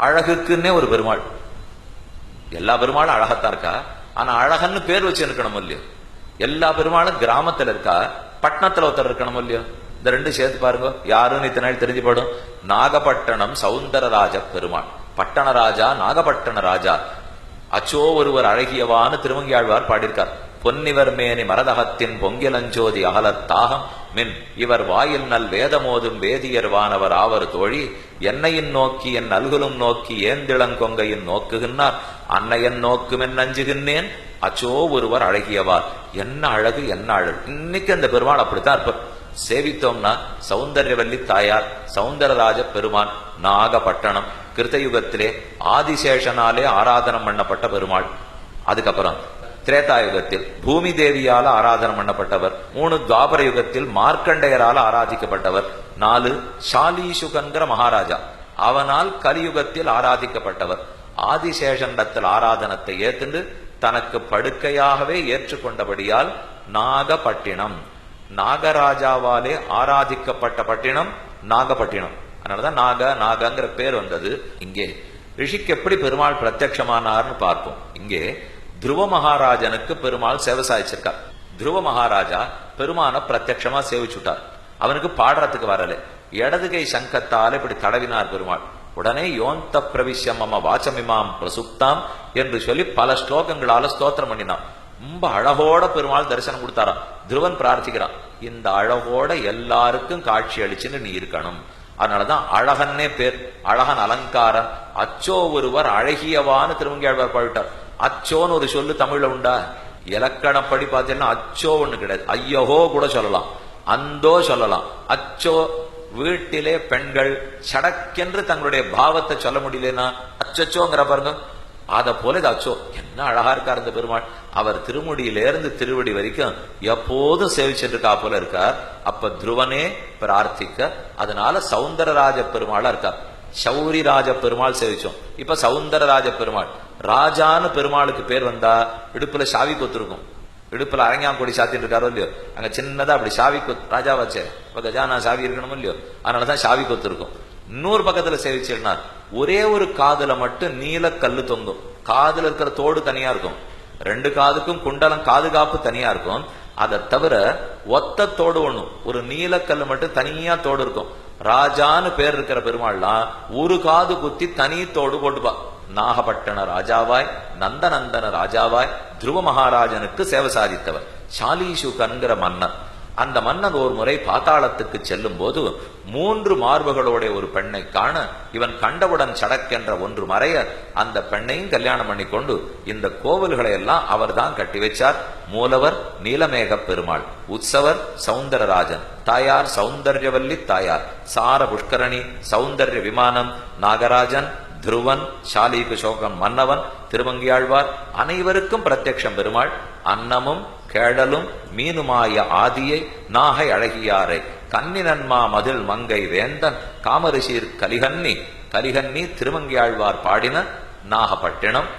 அழகுக்குன்னே ஒரு பெருமாள். எல்லா பெருமாளும் அழகத்தான் இருக்கா? ஆனா அழகன்னு பேர் வச்சு இருக்கணும் இல்லையோ? எல்லா பெருமாளும் கிராமத்துல இருக்கா? பட்டணத்துல ஒருத்தர் இருக்கணும் இல்லையோ? இந்த ரெண்டு சேர்த்து பாருங்க. யாருன்னு இத்தனை நாள் தெரிஞ்சு போடும் நாகப்பட்டினம் சவுந்தரராஜ பெருமாள். பட்டணராஜா நாகப்பட்டண ராஜா. அச்சோ ஒருவர் அழகியவான்னு திருமங்கியாழ்வார் பாடியிருக்கார். பொன்னிவர் மேனி மரதகத்தின் பொங்கிலஞ்சோதி அகலத்தாகம் மின் இவர் வாயில் நல் வேதமோதும் வேதியர் வானவர் ஆவர் தோழி. என்னையின் நோக்கி என் அல்குலும் நோக்கி ஏந்திளங்கொங்கையின் நோக்குகின்றார். அன்னையன் நோக்குமென் நஞ்சுகின்றேன். அச்சோ ஒருவர் அழகியவார். என்ன அழகு என்ன அழகு. இன்னைக்கு அந்த பெருமாள் அப்படித்தான் இருப்பார். சேவித்தோம்னா சௌந்தர்யவல்லி தாயார் சௌந்தரராஜ பெருமான் நாகப்பட்டணம் கிருத்தயுகத்திலே ஆதிசேஷனாலே ஆராதனம் பண்ணப்பட்ட பெருமாள். அதுக்கப்புறம் திரேதாயுகத்தில் பூமி தேவியால ஆராதனம் பண்ணப்பட்டவர் மூணு துவாபர யுகத்தில் மார்க்கண்டேயரால ஆராதிக்கப்பட்டவர் நாலு ஷாலீசுகங்கிற மகாராஜா. அவனால் கலியுகத்தில் ஆராதிக்கப்பட்டவர். ஆதிசேஷண்டத்தில் ஆராதனத்தை ஏத்துண்டு தனக்கு படுக்கையாகவே ஏற்றுக்கொண்டபடியால் நாகப்பட்டினம். நாகராஜாவாலே ஆராதிக்கப்பட்ட பட்டினம் நாகப்பட்டினம். அதனாலதான் நாக நாகங்கிற பேர் வந்தது. இங்கே ரிஷிக்கு எப்படி பெருமாள் பிரத்யட்சமானார்னு பார்ப்போம். இங்கே துருவ மகாராஜனுக்கு பெருமாள் சேவை சாதிச்சிருக்கார். துருவ மகாராஜா பெருமான பிரத்யட்சமா சேவிச்சுட்டார் அவனுக்கு பாடுறதுக்கு வரல. இடது கை சங்கத்தால் இப்படி தடவினார் பெருமாள். உடனே யோந்த பிரவிஷ்யம் மம வாச்சமிமாம் பிரசுப்தாம் என்று சொல்லி பல ஸ்லோகங்களால ஸ்தோத்திரம் பண்ணினான். ரொம்ப அழகோட பெருமாள் தரிசனம் கொடுத்தாராம். துருவன் பிரார்த்திக்கிறான் இந்த அழகோட எல்லாருக்கும் காட்சி அளிச்சுன்னு நீ இருக்கணும். அதனாலதான் அழகன்னே பேர் அழகன் அலங்காரன் அச்சோ ஒருவர் அழகியவான்னு திருமங்கியாழ்வார் பாடிட்டார் அச்சோன்னு ஒரு சொல்லு தமிழ்ல உண்டா? இலக்கணப்படி பார்த்தீங்கன்னா அச்சோ ஒண்ணு கிடையாது. ஐயஹோ கூட சொல்லலாம். அந்தோ சொல்லலாம். அச்சோ வீட்டிலே பெண்கள் சடக்கென்று தங்களுடைய பாவத்தை சொல்ல முடியலன்னா அச்சச்சோங்கிற பாருங்க. அதை போல இது அச்சோ என்ன அழகா இருக்கார் இந்த பெருமாள். அவர் திருமுடியிலிருந்து திருவடி வரைக்கும் எப்போதும் சேவிச்சுட்டு இருக்கா போல இருக்கார். அப்ப துருவனே பிரார்த்திக்க அதனால சவுந்தரராஜ பெருமாளா இருக்கார். சௌரிராஜ பெருமாள் சேவிச்சோம். இப்ப சவுந்தரராஜ பெருமாள். ராஜான்னு பெருமாளுக்கு பேர் வந்தா இடுப்புல சாவி கொத்திருக்கும். இடுப்புல அரங்காங்கொடி சாத்திட்டு இருக்காரோ இல்லையோ? அங்க சின்னதா அப்படி சாவி கொத் ராஜாவாச்சே. இப்ப கஜானா சாவி இருக்கணும் இல்லையோ? அதனாலதான் சாவி கொத்து இருக்கும் இன்னொரு பக்கத்துல சேவிச்சிருந்தார் ஒரே ஒரு காதுல மட்டும் நீல கல்லு தொங்கும். காதுல இருக்கிற தோடு தனியா இருக்கும். ரெண்டு காதுக்கும் குண்டலம் காதுகாப்பு தனியா இருக்கும். அதை தவிர ஒத்த தோடு ஒண்ணும். ஒரு நீலக்கல்லு மட்டும் தனியா தோடு இருக்கும். ராஜான்னு பேர் இருக்கிற பெருமாள்லாம் ஒரு காது குத்தி தனி தோடு போட்டுப்பா. நாகப்பட்டின ராஜாவாய் நந்தநந்தன ராஜாவாய் துருவ மகாராஜனுக்கு சேவை சாதித்தவர். ஷாலீசுகன்கிற மன்னன் அந்த மன்னன் ஒரு முறை பாத்தாளத்துக்கு செல்லும் போது மூன்று மார்புகளோட ஒரு பெண்ணை காண இவன் கண்டவுடன் சடக்கென்ற ஒன்று மறைய அந்த பெண்ணையும் கல்யாணம் பண்ணி கொண்டு இந்த கோவில்களை எல்லாம் அவர் தான் கட்டி வச்சார். மூலவர் நீலமேக பெருமாள் உற்சவர் சவுந்தரராஜன் தாயார் சௌந்தர்யவல்லி தாயார் சார புஷ்கரணி சௌந்தர்ய விமானம் நாகராஜன் துருவன் ஷாலீக சோகன் மன்னவன் திருமங்கியாழ்வார் அனைவருக்கும் பிரத்யக்ஷம் பெருமாள். அன்னமும் கேடலும் மீனுமாய ஆதியை நாகை அழகியாரை. கன்னினன்மா மதில் மங்கை வேந்தன் காமரிஷீர் கலிகன்னி. கலிகன்னி திருமங்கியாழ்வார் பாடின நாகப்பட்டினம்.